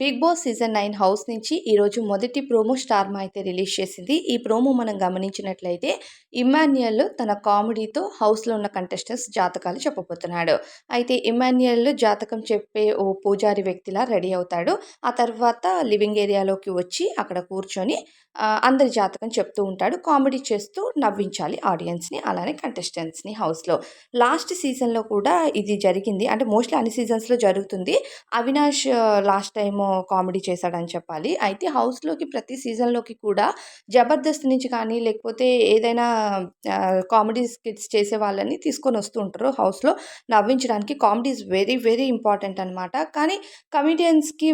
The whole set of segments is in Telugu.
Big Boss season nine house నుంచి ఈరోజు మొదటి ప్రోమో స్టార్మా అయితే రిలీజ్ చేసింది. ఈ ప్రోమో మనం గమనించినట్లయితే ఇమాన్యుయల్ తన కామెడీతో హౌస్లో ఉన్న కంటెస్టెంట్స్ జాతకాలు చెప్పబోతున్నాడు. అయితే ఇమాన్యుయల్ జాతకం చెప్పే ఓ పూజారి వ్యక్తిలా రెడీ అవుతాడు. ఆ తర్వాత లివింగ్ ఏరియాలోకి వచ్చి అక్కడ కూర్చొని అందరి జాతకం చెప్తూ ఉంటాడు. కామెడీ చేస్తూ నవ్వించాలి ఆడియన్స్ని అలానే కంటెస్టెంట్స్ని హౌస్లో. లాస్ట్ సీజన్లో కూడా ఇది జరిగింది. అంటే మోస్ట్లీ అన్ని సీజన్స్లో జరుగుతుంది. అవినాష్ లాస్ట్ టైము కామెడీ చేశాడని చెప్పాలి. అయితే హౌస్లోకి ప్రతి సీజన్లోకి కూడా జబర్దస్త్ నుంచి కానీ లేకపోతే ఏదైనా కామెడీ స్కిట్స్ చేసే వాళ్ళని తీసుకొని వస్తూ ఉంటారు హౌస్లో. నవ్వించడానికి comedy is very very important అనమాట కానీ కమిడియన్స్కి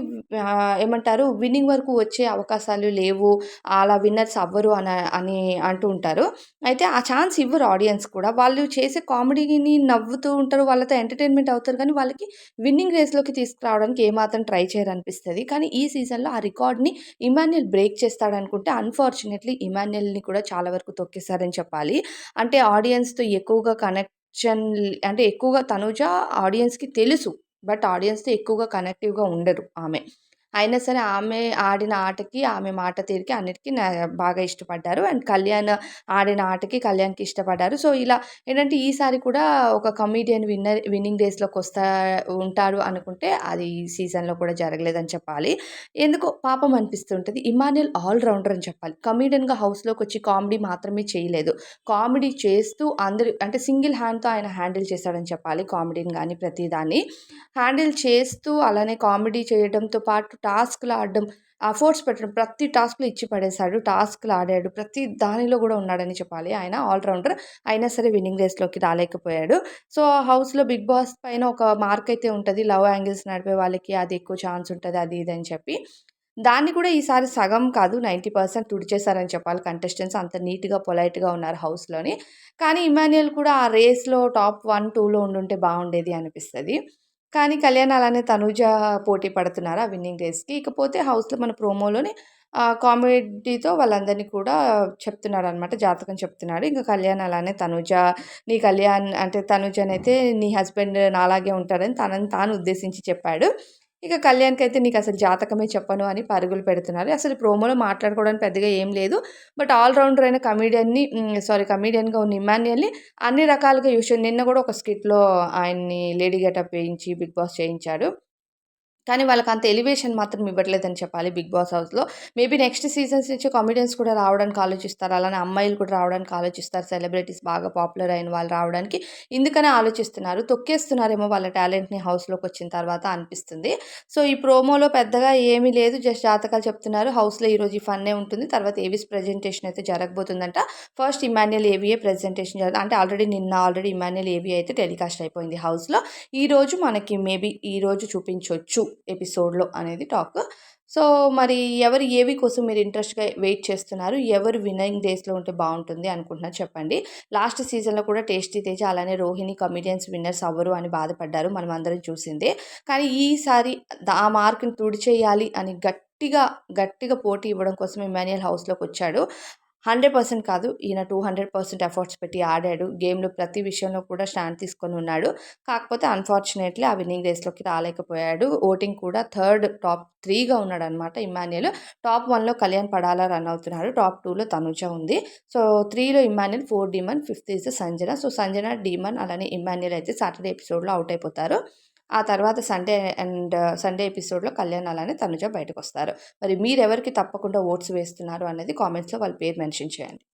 ఏమంటారు విన్నింగ్ వరకు వచ్చే అవకాశాలు లేవు. అలా విన్నర్స్ అవ్వరు అని అని అంటూ ఉంటారు. అయితే ఆ ఛాన్స్ ఇవ్వరు ఆడియన్స్ కూడా. వాళ్ళు చేసే కామెడీని నవ్వుతూ ఉంటారు. వాళ్ళతో ఎంటర్టైన్మెంట్ అవుతారు. కానీ వాళ్ళకి విన్నింగ్ రేస్లోకి తీసుకురావడానికి ఏమాత్రం ట్రై చేయరు అనిపిస్తుంది కానీ ఈ సీజన్లో ఆ రికార్డ్ని ఇమాన్యుయల్ బ్రేక్ చేస్తాడనుకుంటే అన్ఫార్చునేట్లీ ఇమాన్యుయల్ని కూడా చాలా వరకు తొక్కేశారని చెప్పాలి. అంటే ఆడియన్స్తో ఎక్కువగా కనెక్షన్ అంటే ఎక్కువగా తనుజ ఆడియన్స్కి తెలుసు. బట్ ఆడియన్స్తో ఎక్కువగా కనెక్టివ్గా ఉండరు ఆమె. అయినా సరే ఆమె ఆడిన ఆటకి ఆమె మాట తీరికి అన్నిటికీ నా బాగా ఇష్టపడ్డారు. అండ్ కళ్యాణ్ ఆడిన ఆటకి కళ్యాణ్కి ఇష్టపడ్డారు. సో ఇలా ఏంటంటే ఈసారి కూడా ఒక కమీడియన్ విన్నర్ విన్నింగ్ రేస్లోకి వస్తా ఉంటారు అనుకుంటే అది ఈ సీజన్లో కూడా జరగలేదని చెప్పాలి. ఎందుకో పాపం అనిపిస్తుంటుంది. ఇమాన్యుల్ ఆల్రౌండర్ అని చెప్పాలి. కమీడియన్గా హౌస్లోకి వచ్చి కామెడీ మాత్రమే చేయలేదు. కామెడీ చేస్తూ అందరి అంటే సింగిల్ హ్యాండ్తో ఆయన హ్యాండిల్ చేశాడని చెప్పాలి. కామెడీని కానీ ప్రతిదాన్ని హ్యాండిల్ చేస్తూ అలానే కామెడీ చేయడంతో పాటు టాస్క్లు ఆడడం అఫోర్ట్స్ పెట్టడం ప్రతి టాస్క్లో ఇచ్చి పడేశాడు. టాస్క్లు ఆడాడు. ప్రతి దానిలో కూడా ఉన్నాడని చెప్పాలి. ఆయన ఆల్రౌండర్. అయినా సరే విన్నింగ్ రేస్లోకి రాలేకపోయాడు. సో హౌస్లో బిగ్ బాస్ పైన ఒక మార్క్ అయితే ఉంటుంది. లవ్ యాంగిల్స్ నడిపే వాళ్ళకి అది ఎక్కువ ఛాన్స్ ఉంటుంది అది ఇది అని చెప్పి. దాన్ని కూడా ఈసారి సగం కాదు నైంటీ పర్సెంట్ తుడిచేశారని చెప్పాలి. కంటెస్టెంట్స్ అంత నీట్గా పొలైట్గా ఉన్నారు హౌస్లోని. కానీ ఇమాన్యుయల్ కూడా ఆ రేస్లో టాప్ వన్ టూలో ఉండుంటే బాగుండేది అనిపిస్తుంది. కానీ కళ్యాణ్ అలానే తనూజ పోటీ పడుతున్నారు ఆ విన్నింగ్ రేస్కి ఇకపోతే హౌస్లో మన ప్రోమోలోనే కామెడీతో వాళ్ళందరినీ కూడా చెప్తున్నాడు అనమాట జాతకం చెప్తున్నాడు. ఇంకా కళ్యాణ్ అలానే తనుజ నీ కళ్యాణ్ అంటే తనుజనైతే నీ హస్బెండ్ నాలాగే ఉంటాడని తనని తాను ఉద్దేశించి చెప్పాడు. ఇక కళ్యాణ్కి అయితే నీకు అసలు జాతకమే చెప్పను అని పరుగులు పెడుతున్నారు. అసలు ప్రోమోలో మాట్లాడుకోవడానికి పెద్దగా ఏం లేదు. బట్ ఆల్రౌండర్ అయిన కమీడియన్ని సారీ కమీడియన్గా ఉన్న ఇమాన్యుయల్ని అన్ని రకాలుగా యూస్ నిన్న కూడా ఒక స్కిట్లో ఆయన్ని లేడీ గెటప్ వేయించి బిగ్ బాస్ చేయించాడు. కానీ వాళ్ళకి అంత ఎలివేషన్ మాత్రం ఇవ్వట్లేదని చెప్పాలి బిగ్ బాస్ హౌస్లో. మేబీ నెక్స్ట్ సీజన్స్ నుంచి కామెడియన్స్ కూడా రావడానికి ఆలోచిస్తారు. అలానే అమ్మాయిలు కూడా రావడానికి ఆలోచిస్తారు. సెలబ్రిటీస్ బాగా పాపులర్ అయిన వాళ్ళు రావడానికి. ఇందుకనే ఆలోచిస్తున్నారు. తొక్కేస్తున్నారేమో వాళ్ళ టాలెంట్ని హౌస్లోకి వచ్చిన తర్వాత అనిపిస్తుంది. సో ఈ ప్రోమోలో పెద్దగా ఏమీ లేదు. జస్ట్ జాతకాలు చెప్తున్నారు. హౌస్లో ఈరోజు ఈ ఫన్నే ఉంటుంది. తర్వాత ఏవిస్ ప్రజెంటేషన్ అయితే జరగబోతుందంట. ఫస్ట్ ఇమాన్యుయల్ ఏవిఏ ప్రజెంటేషన్ జరుగుతుంది. అంటే ఆల్రెడీ నిన్న ఆల్రెడీ ఇమాన్యుయల్ ఏవి అయితే టెలికాస్ట్ అయిపోయింది హౌస్లో. ఈరోజు మనకి మేబీ ఈరోజు చూపించవచ్చు ఎపిసోడ్లో అనేది టాక్. సో మరి ఎవరు ఏవి కోసం మీరు ఇంట్రెస్ట్గా వెయిట్ చేస్తున్నారు? ఎవరు విన్నింగ్ డేస్లో ఉంటే బాగుంటుంది అనుకుంటున్నారు చెప్పండి. లాస్ట్ సీజన్లో కూడా టేస్టీ తేజ అలానే రోహిణి కమిడియన్స్ విన్నర్స్ అవ్వరు అని బాధపడ్డారు మనం అందరం చూసిందే. కానీ ఈసారి ఆ మార్క్ని తుడిచేయాలి అని గట్టిగా గట్టిగా పోటీ ఇవ్వడం కోసం ఇమాన్యుయల్ హౌస్లోకి వచ్చాడు. హండ్రెడ్ పర్సెంట్ కాదు. ఈయన టూ హండ్రెడ్ పర్సెంట్ ఎఫర్ట్స్ పెట్టి ఆడాడు. గేమ్లో ప్రతి విషయంలో కూడా స్టాండ్ తీసుకొని ఉన్నాడు. కాకపోతే అన్ఫార్చునేట్లీ ఆ విన్నింగ్ రేస్లోకి రాలేకపోయాడు. ఓటింగ్ కూడా థర్డ్ టాప్ త్రీగా ఉన్నాడు అనమాట ఇమాన్యుల్ టాప్ వన్లో కళ్యాణ్ పడాలా రన్ అవుతున్నాడు. టాప్ టూలో తనుజ ఉంది. సో త్రీలో Emmanuel four demon fifth is Sanjana. So Sanjana demon అలానే ఇమాన్యుల్ అయితే సాటర్డే ఎపిసోడ్లో అవుట్ అయిపోతారు. ఆ తర్వాత సండే అండ్ సండే ఎపిసోడ్లో కళ్యాణ్ అలానే తనుజ బయటకు వస్తారు మరి మీరు ఎవరికి తప్పకుండా ఓట్స్ వేస్తున్నారు అనేది కామెంట్స్లో వాళ్ళ పేరు మెన్షన్ చేయండి.